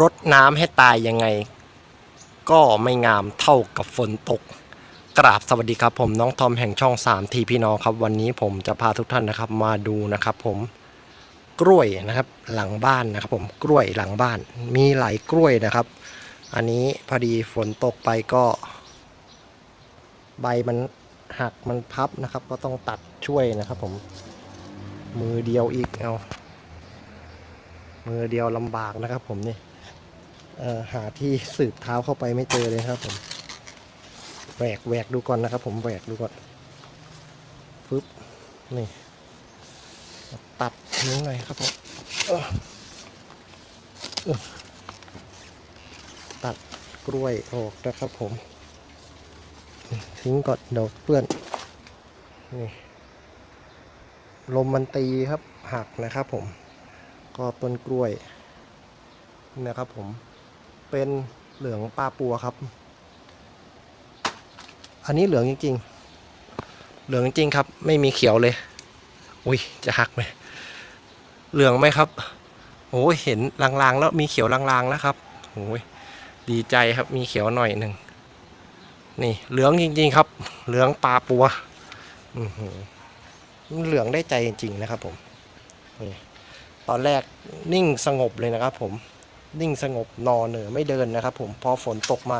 รดน้ำให้ตายยังไง ก็ไม่งามเท่ากับฝนตก กราบสวัสดีครับผมน้องทอมแห่งช่อง 3 ทีพี่น้องครับวันนี้ผมจะพาทุกท่านนะครับมาดูนะครับผมกล้วยนะครับหลังบ้านนะครับผมกล้วยหลังบ้าน มีหลายกล้วยนะครับ อันนี้พอดีฝนตกไปก็ ใบมันหักมันพับนะครับ ก็ต้องตัดช่วยนะครับผมมือเดียวอีกเอามือเดียวลำบากนะครับผมนี่ หาที่สืบเท้าเข้าไปไม่เจอเลยครับผมแหวกแหวกดูก่อนนะครับ ผมแหวกดูก่อนฟึบนี่ตัดนิ้วหน่อยครับผมตัดกล้วยออกนะครับผม ทิ้งก่อนเดี๋ยวเปื้อนนี่ลมมันตีครับหักนะครับผม ก็ต้นกล้วยนะครับผม เป็นเหลืองปลาปัวครับ อันนี้เหลืองจริง ๆ เหลืองจริงครับ ไม่มีเขียวเลย อุ้ยจะหักไหมเหลืองไหมครับโอ้ยเห็นลางๆ แล้วมีเขียวลางๆแล้วครับโอ้ยดีใจครับมีเขียวหน่อยหนึ่งนี่เหลืองจริง ๆ ครับ เหลืองปลาปัวอือหือเหลืองได้ใจจริง ๆ นะครับผมนี่ตอนแรกนิ่งสงบเลยนะครับผม นิ่งสงบนอนเหนือไม่เดินนะครับผมพอฝนตกมา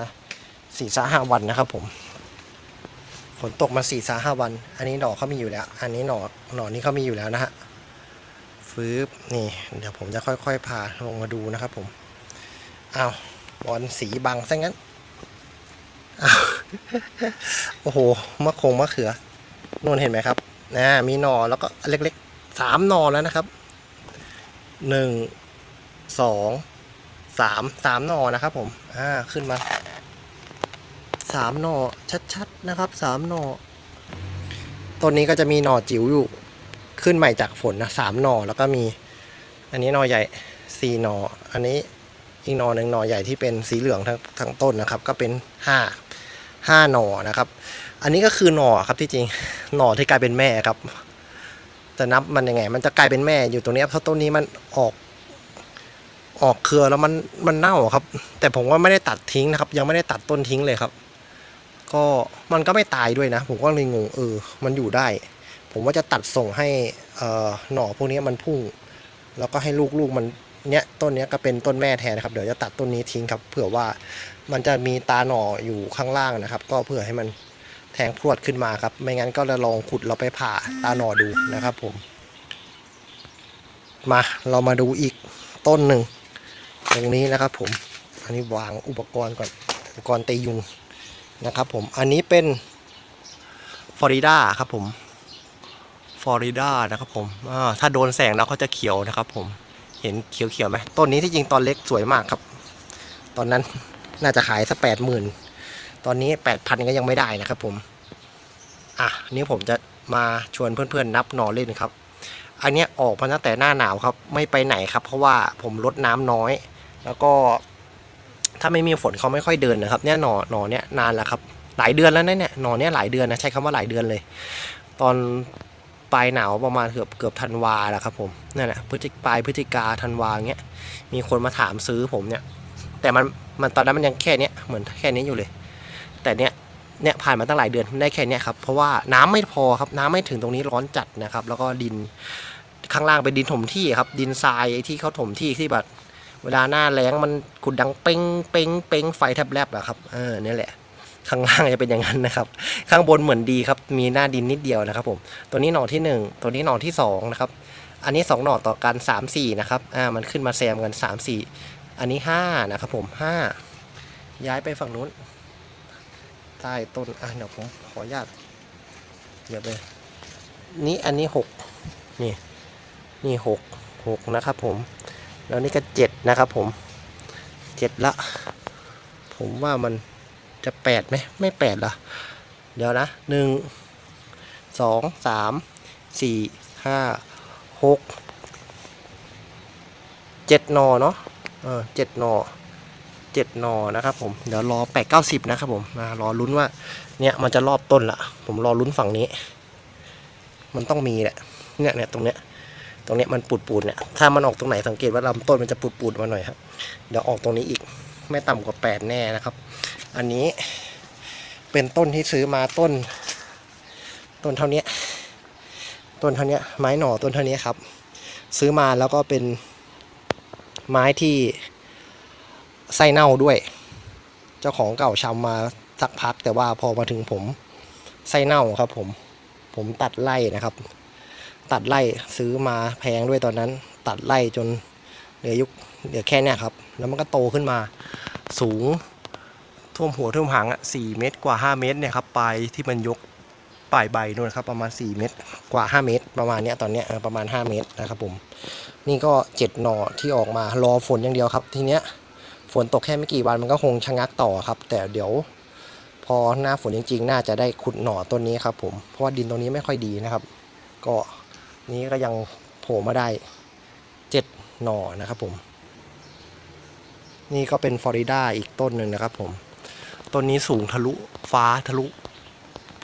สี่สาห้าวันนะครับผม ฝนตกมาสี่สาห้าวัน อันนี้หน่อเขามีอยู่แล้ว อันนี้หน่อหน่อนี้เขามีอยู่แล้วนะฮะฟืบนี่ เดี๋ยวผมจะค่อยๆพาลงมาดูนะครับผมเอาบอลสีบังซะงั้นอ้าวโอ้โหมะคงมะเขือนู่นเห็นไหมครับนะมีหน่อแล้วก็เล็กๆสามหน่อแล้วนะครับหนึ่งสอง สามสามหน่อนะครับผมอ่าขึ้นมาสามหน่อชัดๆนะครับสามหน่อต้นนี้ก็จะมีหน่อจิ๋วอยู่ขึ้นใหม่จากฝนนะสามหน่อแล้วก็มี อันนี้หน่อใหญ่สี่หน่ออันนี้อีกหน่อหนึ่งหน่อใหญ่ที่เป็นสีเหลืองทั้งทั้งต้นนะครับ ก็เป็นห้าห้าหน่อนะครับ อันนี้ก็คือหน่อครับที่จริงหน่อที่กลายเป็นแม่ครับจะนับมันยังไง มันจะกลายเป็นแม่อยู่ตรงนี้เพราะต้นนี้มันออก ออกเครือแล้วมันมันเน่าครับ แต่ผมว่าไม่ได้ตัดทิ้งนะครับ ยังไม่ได้ตัดต้นทิ้งเลยครับ ก็มันก็ไม่ตายด้วยนะ ผมก็เลยงงเออ มันอยู่ได้ ผมว่าจะตัดส่งให้อ่อหน่อพวกนี้มันพุ่ง แล้วก็ให้ลูกๆมันเนี้ยต้นเนี้ยก็เป็นต้นแม่แทนนะครับ เดี๋ยวจะตัดต้นนี้ทิ้งครับ เผื่อว่ามันจะมีตาหน่ออยู่ข้างล่างนะครับ ก็เพื่อให้มันแทงพรวดขึ้นมาครับ ไม่งั้นก็จะลองขุดเราไปผ่าตาหนอดูนะครับผม มาเรามาดูอีกต้นหนึ่ง ตรงนี้นะครับผมอันนี้วางอุปกรณ์ก่อนอุปกรณ์ตียุงนะครับผมอันนี้เป็นฟลอริดาครับผมฟลอริดานะครับผมถ้าโดนแสงแล้วเขาจะเขียวนะครับผมเห็นเขียวๆไหมต้นนี้ที่จริงตอนเล็กสวยมากครับ ตอนนั้นน่าจะขายสักแปดหมื่นตอนนี้แปดพันก็ยังไม่ได้นะครับผมอะนี่ผมจะมาชวนเพื่อนๆนับหนอเล่นครับ อันนี้ออกมาตั้งแต่หน้าหนาวครับ ไม่ไปไหนครับ เพราะว่าผมลดน้ำน้อย แล้วก็ถ้าไม่มีฝนเขาไม่ค่อยเดินนะครับ เนี่ยหนอหนอเนี่ยนานแล้วครับ หลายเดือนแล้วนะเนี่ยหนอเนี่ยหลายเดือนนะใช้คำว่าหลายเดือนเลย ตอนปลายหนาวประมาณเกือบเกือบธันวาแหละครับผมนั่นแหละพฤศจิปลายพฤศจิกาธันวาเงี้ยมีคนมาถามซื้อผมเนี่ย แต่มันมันตอนนั้นมันยังแค่เนี้ยเหมือนแค่นี้อยู่เลย แต่เนี้ยเนี่ยผ่านมาตั้งหลายเดือนได้แค่เนี้ยครับ เพราะว่าน้ำไม่พอครับน้ำไม่ถึงตรงนี้ร้อนจัดนะครับ แล้วก็ดินข้างล่างเป็นดินถมที่ครับ ดินทรายที่เขาถมที่ที่แบบ เวลาหน้าแล้งมันขุดดังเป้งเป้งเป้งไฟแทบแลบอะครับเออเนี่ยแหละ ข้างล่างจะเป็นอย่างนั้นนะครับ ข้างบนเหมือนดีครับ มีหน้าดินนิดเดียวนะครับ ผม ตัวนี้หน่อที่หนึ่งตัวนี้หน่อที่สองนะครับ อันนี้สองหน่อต่อกันสามสี่นะครับ อ่า มันขึ้นมาแซมกันสามสี่อันนี้ห้านะครับผมห้าย้ายไปฝั่งนู้น ใต้ต้น อะเดี๋ยวผมขออนุญาตเดี๋ยวไป นี่อันนี้หกนี่ นี่หกหกนะครับผม แล้วนี่ก็เจ็ดนะครับผมเจ็ดละ ผมว่ามันจะแปดไหมไม่แปดละเดี๋ยวนะหนึ่งสองสามสี่ห้าหกเจ็ดนอเนาะเออเจ็ดนอเจ็ดนอนะครับผมเดี๋ยวรอแปดเก้าสิบนะครับผมมารอลุ้นว่าเนี่ยมันจะรอบต้นละผมรอลุ้นฝั่งนี้ มันต้องมีแหละเนี่ยเนี่ยตรงเนี้ย ตรงเนี้ยมันปูดปูดๆเนี่ยถ้ามันออกตรงไหนสังเกตว่าลำต้นมันจะปูดปูดๆมาหน่อยครับเดี๋ยวออกตรงนี้อีกไม่ต่ำกว่าแปดแน่นะครับ อันนี้เป็นต้นที่ซื้อมาต้น ต้นเท่านี้ต้นเท่านี้ไม้หน่อต้นเท่านี้ครับ ซื้อมาแล้วก็เป็นไม้ที่ไส้เน่าด้วย เจ้าของเก่าชำมาสักพัก แต่ว่าพอมาถึงผมไส้เน่าครับ ผมผมตัดไล่นะครับ ตัดไล่ซื้อมาแพงด้วยตอนนั้น ตัดไล่จนเหลือยุคเหลือแค่เนี้ยครับ แล้วมันก็โตขึ้นมาสูงท่วมหัวท่วมหางอะสี่เมตรกว่าห้าเมตรเนี่ยครับปลายที่มันยกปลายใบนู่นครับประมาณสี่เมตรกว่าห้าเมตร ประมาณเนี้ยตอนเนี้ยประมาณห้าเมตรนะครับผมนี่ก็เจ็ดหน่อที่ออกมารอฝนอย่างเดียวครับ ทีเนี้ยฝนตกแค่ไม่กี่วันมันก็คงชะงักต่อครับ แต่เดี๋ยวพอหน้าฝนจริงๆ น่าจะได้ขุดหน่อต้นนี้ครับผมเพราะว่าดินตรงนี้ไม่ค่อยดีนะครับ ก็ นี้ก็ยังโผล่มาได้เจ็ดหน่อนะครับผม นี่ก็เป็นฟลอริดาอีกต้นหนึ่งนะครับผม ต้นนี้สูงทะลุฟ้าทะลุ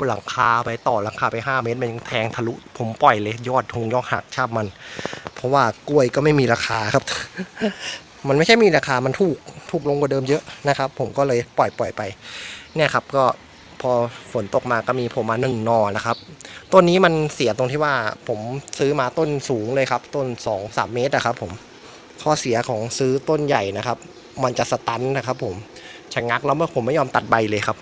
หลังคาไปต่อหลังคาไป 5 เมตร มันยังแทงทะลุผมปล่อยเลยยอดทงยอดหักชาบมัน เพราะว่ากล้วยก็ไม่มีราคาครับ มันไม่ใช่มีราคามันถูกถูกลงกว่าเดิมเยอะนะครับ ผมก็เลยปล่อยปล่อยไป เนี่ยครับก็ พอฝนตกมาก็มีผมมาหนึ่งหนอนะครับ ต้นนี้มันเสียตรงที่ว่าผมซื้อมาต้นสูงเลยครับ ต้นสองสามเมตรนะครับ ผมข้อเสียของซื้อต้นใหญ่นะครับ มันจะสตันนะครับ ผมชะงักแล้วเมื่อผมไม่ยอมตัดใบเลยครับ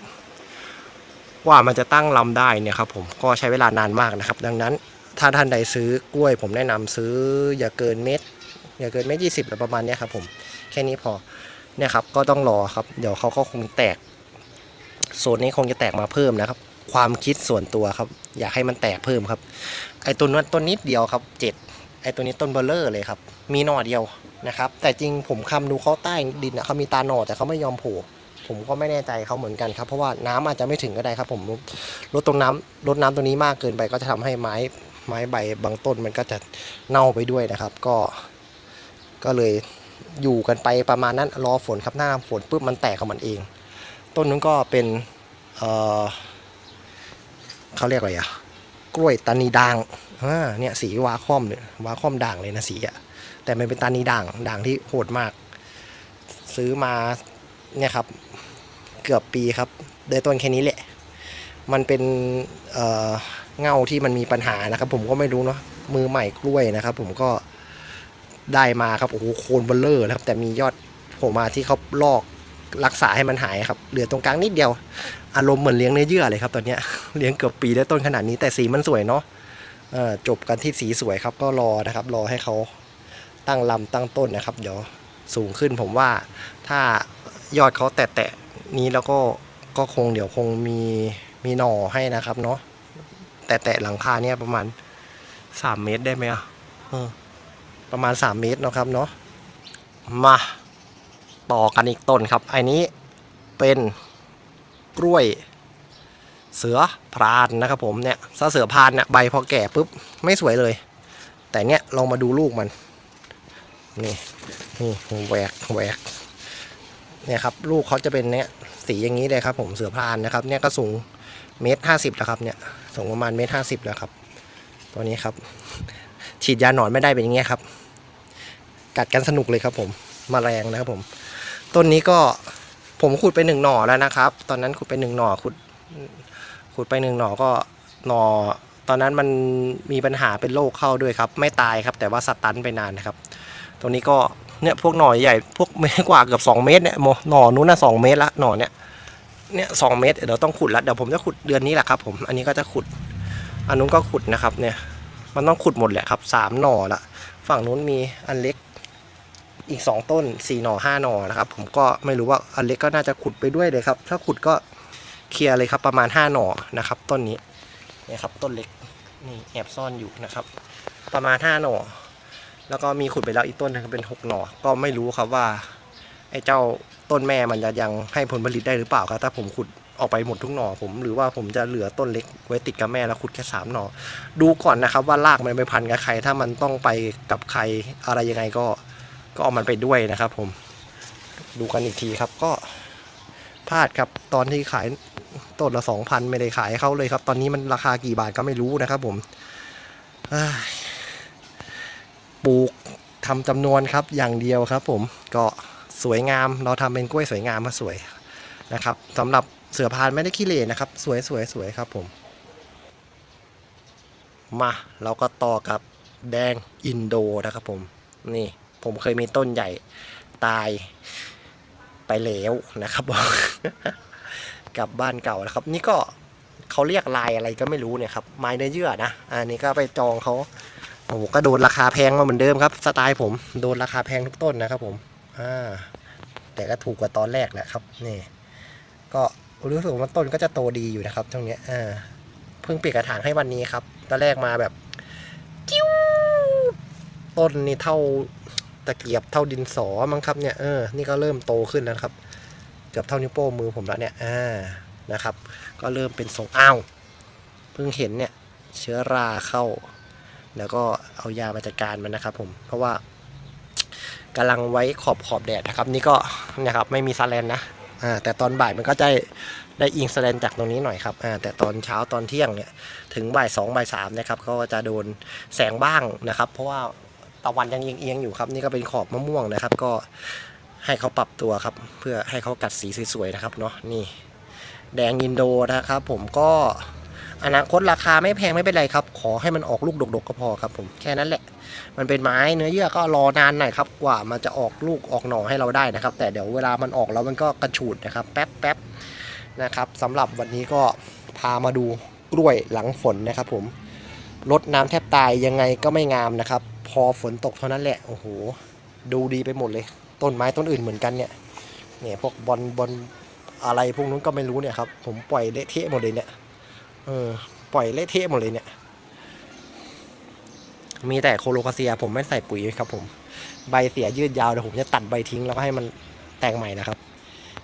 กว่ามันจะตั้งลำได้เนี่ยครับ ผมก็ใช้เวลานานมากนะครับ ดังนั้น ถ้าท่านใดซื้อกล้วย ผมแนะนำซื้ออย่าเกินเม็ดอย่าเกินเม็ดยี่สิบหรือประมาณนี้ครับ ผมแค่นี้พอเนี่ยครับก็ต้องรอครับ เดี๋ยวเขาก็คงแตก โซนนี้คงจะแตกมาเพิ่มนะครับ ความคิดส่วนตัวครับ อยากให้มันแตกเพิ่มครับ ไอต้นนั้นต้นนิดเดียวครับเจ็ดไอตัวนี้ต้นเบลเลอร์เลยครับ มีหน่อเดียวนะครับ แต่จริงผมคำดูเขาใต้ดินอะเขามีตาหน่อแต่เขาไม่ยอมโผล่ผมก็ไม่แน่ใจเขาเหมือนกันครับ เพราะว่าน้ำอาจจะไม่ถึงก็ได้ครับ ผมลดตรงน้ำลดน้ำตรงนี้มากเกินไปก็จะทำให้ไม้ไม้ใบบางต้นมันก็จะเน่าไปด้วยนะครับ ก็ ก็เลยอยู่กันไปประมาณนั้นรอฝนครับหน้าฝนปุ๊บมันแตกของมันเอง ต้นนู้นก็เป็นเเขาเรียกอะไรอะกล้วยตานีด่างเนี่ยสีวาคอมเนี่ยวาคอมด่างเลยนะสีอะแต่มันเป็นตานีด่างด่างที่โหดมาก ซื้อมาเนี่ยครับเกือบปีครับได้ต้นแค่นี้แหละ มันเป็นเเงาที่มันมีปัญหานะครับ ผมก็ไม่รู้เนาะมือใหม่กล้วยนะครับ ผมก็ได้มาครับโอ้โหโคนเบลเลอร์นะครับ แต่มียอดโผลมาที่เขาลอก รักษาให้มันหายครับเหลือตรงกลางนิดเดียว อารมณ์เหมือนเลี้ยงเนื้อเยื่อเลยครับตอนนี้เลี้ยงเกือบปีได้ต้นขนาดนี้แต่สีมันสวยเนาะจบกันที่สีสวยครับก็รอนะครับ รอให้เขาตั้งลำตั้งต้นนะครับ เดี๋ยวสูงขึ้นผมว่าถ้ายอดเขาแตะๆนี้แล้วก็ก็คงเดี๋ยวคงมีมีหน่อให้นะครับเนาะแต่แตะหลังคาเนี่ยประมาณสามเมตรได้ไหมอะเออประมาณสามเมตรเนาะครับเนาะมา ต่อกันอีกต้นครับไอ้นี้เป็นกล้วยเสือพรานนะครับผมเนี่ยถ้าเสือพรานเนี่ยใบพอแก่ปุ๊บไม่สวยเลย แต่เนี่ยลองมาดูลูกมัน นี่นี่แหวกแหวกเนี่ยครับลูกเขาจะเป็นเนี่ยสีอย่างนี้เลยครับ ผมเสือพรานนะครับ เนี่ยก็สูงเมตรห้าสิบแล้วครับเนี่ยสูงประมาณเมตรห้าสิบแล้วครับตัวนี้ครับ ฉีดยาหนอนไม่ได้เป็นอย่างเงี้ยครับ กัดกันสนุกเลยครับผมมแมลงนะครับผม ต้นนี้ก็ผมขุดไปหนึ่งหน่อแล้วนะครับ ตอนนั้นขุดไปหนึ่งหน่อขุดขุดไปหนึ่งหน่อก็หน่อ ตอนนั้นมันมีปัญหาเป็นโรคเข้าด้วยครับ ไม่ตายครับ แต่ว่าสตันไปนานนะครับ ตรงนี้ก็เนี่ยพวกหน่อใหญ่พวกเมตรกว่าเกือบสองเมตรเนี่ยโมหน่อนู้นน่ะสองเมตรละหน่อเนี่ยเนี่ยสองเมตรเดี๋ยวต้องขุดละเดี๋ยวผมจะขุดเดือนนี้แหละครับผมอันนี้ก็จะขุดอันนู้นก็ขุดนะครับเนี่ยมันต้องขุดหมดแหละครับสามหน่อละฝั่งนู้นมีอันเล็ก อีกสองต้นสี่หน่อห้าหน่อนะครับ ผมก็ไม่รู้ว่าอันเล็กก็น่าจะขุดไปด้วยเลยครับ ถ้าขุดก็เคลียร์เลยครับประมาณห้าหน่อนะครับ ต้นนี้นี่ครับต้นเล็กนี่แอบซ่อนอยู่นะครับ ประมาณห้าหน่อ แล้วก็มีขุดไปแล้วอีกต้นนึงเป็นหกหน่อ ก็ไม่รู้ครับว่าไอ้เจ้าต้นแม่มันจะยังให้ผลผลิตได้หรือเปล่าครับ ถ้าผมขุดออกไปหมดทุกหน่อผมหรือว่าผมจะเหลือต้นเล็กไว้ติดกับแม่แล้วขุดแค่สามหน่อ ดูก่อนนะครับว่ารากมันไปพันกับใคร ถ้ามันต้องไปกับใครอะไรยังไงก็ ก็เอามันไปด้วยนะครับผมดูกันอีกทีครับก็พลาดครับตอนที่ขายต้นละสองพันไม่ได้ขายเขาเลยครับ ตอนนี้มันราคากี่บาทก็ไม่รู้นะครับผมปลูกทำจำนวนครับอย่างเดียวครับ ผมก็สวยงามเราทำเป็นกล้วยสวยงามมาสวยนะครับสำหรับเสือพานไม่ได้ขี้เหร่นะครับ สวยสวยสวยครับผมมาเราก็ต่อกับแดงอินโดนะครับผมนี่ ผมเคยมีต้นใหญ่ตายไปแล้วนะครับกลับบ้านเก่านะครับ นี่ก็เขาเรียกลายอะไรก็ไม่รู้เนี่ยครับไม้เนื้อเยื่อนะอันนี้ก็ไปจองเขาโอ้โหก็โดนราคาแพงมาเหมือนเดิมครับ สไตล์ผมโดนราคาแพงทุกต้นนะครับผมอ่าแต่ก็ถูกกว่าตอนแรกแหละครับนี่ก็รู้สึกว่าต้นก็จะโตดีอยู่นะครับช่วงนี้อ่าเพิ่งเปลี่ยนกระถางให้วันนี้ครับตอนแรกมาแบบ จิ้วต้นนี่เท่า ตะเกียบเท่าดินสอมั้งครับเนี่ยเออนี่ก็เริ่มโตขึ้นแล้วนะครับ เกือบเท่านิ้วโป้งมือผมแล้วเนี่ยอ่านะครับ ก็เริ่มเป็นทรงอ้าวเพิ่งเห็นเนี่ยเชื้อราเข้า แล้วก็เอายามาจัดการมันนะครับ ผมเพราะว่ากำลังไว้ขอบขอบแดดนะครับ นี่ก็เนี่ยครับไม่มีซาแลนนะอ่าแต่ตอนบ่ายมันก็จะได้อิงสแลนจากตรงนี้หน่อยครับอ่าแต่ตอนเช้าตอนเที่ยงเนี่ยถึงบ่ายสองบ่ายสามนะครับก็จะโดนแสงบ้างนะครับ เพราะว่า ตะวันยังเอียงๆอยู่ครับ นี่ก็เป็นขอบมะม่วงนะครับ ก็ให้เขาปรับตัวครับ เพื่อให้เขากัดสีสวยๆนะครับเนาะนี่ แดงอินโดนะครับ ผมก็อนาคตราคาไม่แพงไม่เป็นไรครับ ขอให้มันออกลูกดกๆก็พอครับผมแค่นั้นแหละ มันเป็นไม้เนื้อเยื่อก็รอนานหน่อยครับ กว่ามันจะออกลูกออกหน่อให้เราได้นะครับ แต่เดี๋ยวเวลามันออกแล้วมันก็กระฉูดนะครับ แป๊บแป๊บนะครับสำหรับวันนี้ก็พามาดูกล้วยหลังฝนนะครับ ผมรดน้ำแทบตายยังไงก็ไม่งามนะครับ พอฝนตกเท่านั้นแหละโอ้โหดูดีไปหมดเลย ต้นไม้ต้นอื่นเหมือนกันเนี่ยเนี่ยพวกบอลบอลอะไรพวกนู้นก็ไม่รู้เนี่ยครับผมปล่อยเละเทะหมดเลยเนี่ยเออปล่อยเละเทะหมดเลยเนี่ย มีแต่โคโลคาเซียผมไม่ใส่ปุ๋ยครับ ผม ใบเสียยืดยาวเดี๋ยวผมจะตัดใบทิ้งแล้วก็ให้มันแตกใหม่นะครับ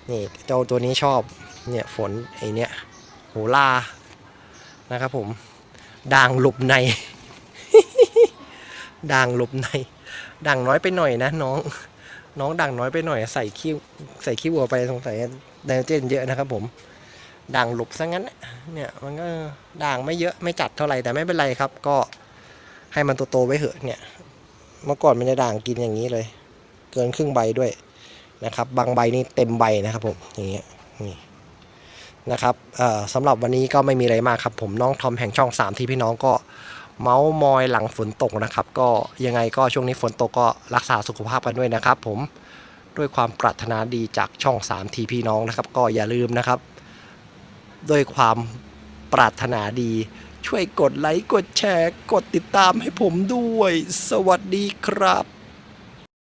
นี่เจ้าตัวนี้ชอบเนี่ยฝนไอเนี่ยโหลานะครับผมด่างหลบใน ด่างหลบในด่างน้อยไปหน่อยนะน้อง น้องด่างน้อยไปหน่อย ใส่ขี้ใส่ขี้วัวไปสงสัยไดโนเจนเยอะนะครับผมด่างหลบซะงั้นเนี่ยมันก็ด่างไม่เยอะไม่จัดเท่าไหร่แต่ไม่เป็นไรครับ ก็ให้มันโตๆไว้เถอะเนี่ย เมื่อก่อนมันจะด่างกินอย่างนี้เลย เกินครึ่งใบด้วยนะครับ บางใบนี่เต็มใบนะครับผมอย่างเงี้ยนี่นะครับสำหรับวันนี้ก็ไม่มีอะไรมากครับผมน้องทอมแห่งช่อง3ที่พี่น้องก็ เมาส์มอยหลังฝนตกนะครับ ก็ยังไงก็ช่วงนี้ฝนตกก็รักษาสุขภาพกันด้วยนะครับ ผมด้วยความปรารถนาดีจากช่อง 3 ทีพี่น้องนะครับ ก็อย่าลืมนะครับ ด้วยความปรารถนาดี ช่วยกดไลค์กดแชร์ กดติดตามให้ผมด้วย สวัสดีครับ